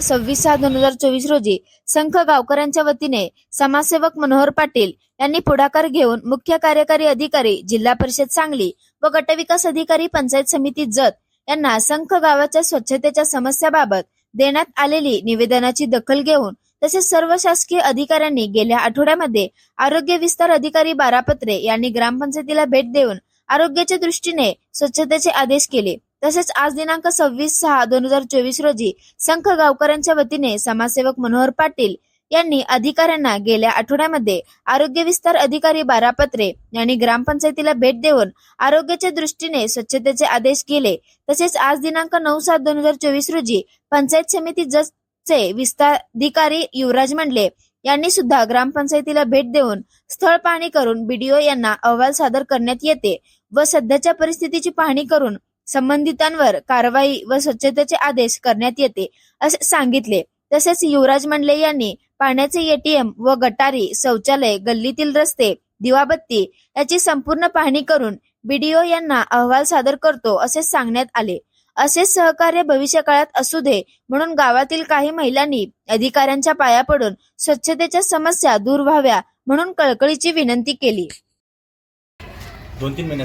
सव्वीस सहा दोन हजार चोवीस रोजी संख गावकऱ्यांच्या वतीने समाजसेवक मनोहर पाटील यांनी पुढाकार घेऊन मुख्य कार्यकारी अधिकारी जिल्हा परिषद सांगली व गटविकास अधिकारी पंचायत समिती जत यांना संख गावाच्या स्वच्छतेच्या समस्याबाबत देण्यात आलेली निवेदनाची दखल घेऊन तसेच सर्व शासकीय अधिकाऱ्यांनी गेल्या आठवड्यामध्ये आरोग्य विस्तार अधिकारी बारापत्रे यांनी ग्रामपंचायतीला भेट देऊन आरोग्याच्या दृष्टीने स्वच्छतेचे आदेश केले. तसेच आज दिनांक सव्वीस सहा दोन हजार चोवीस रोजी संख गावकऱ्यांच्या वतीने समाजसेवक मनोहर पाटील यांनी अधिकाऱ्यांना गेल्या आठवड्यामध्ये आरोग्य विस्तार अधिकारी बारा पत्रे यांनी ग्रामपंचायतीला भेट देऊन आरोग्याच्या दृष्टीने स्वच्छतेचे आदेश केले. तसेच आज दिनांक नऊ सात दोन हजार चोवीस रोजी पंचायत समिती जसचे विस्ताराधिकारी युवराज मंडले यांनी सुद्धा ग्रामपंचायतीला भेट देऊन स्थळ पाहणी करून बीडीओ यांना अहवाल सादर करण्यात येते व सध्याच्या परिस्थितीची पाहणी करून संबंधितांवर कारवाई व स्वच्छतेचे आदेश करण्यात येते असे सांगितले. तसेच युवराज मंडले यांनी पाण्याचे एटीएम व गटारी शौचालय गल्लीतील रस्ते दिवाबत्ती याची संपूर्ण पाहणी करून बीडीओ यांना अहवाल सादर करतो असे सांगण्यात आले. असे सहकार्य भविष्य काळात असू दे म्हणून गावातील काही महिलांनी अधिकाऱ्यांच्या पाया पडून स्वच्छतेच्या समस्या दूर व्हाव्या म्हणून कळकळीची विनंती केली. दोन तीन महिने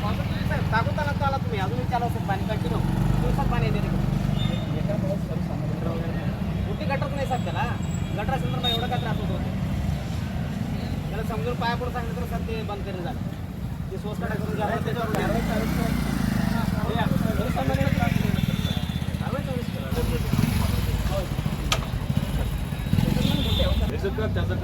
तुम्ही अजून चालू असेल पाणी कंटिन्यू दिवसात पाणी येते कुठे गटरच नाही. सर त्याला गटर असेल तर मग एवढा काय त्रास होतो त्याला समजून पाया पडून सांगितलं तर सर ते बंद करेल झालं ते करून त्याच्यावर हे काय त्याचं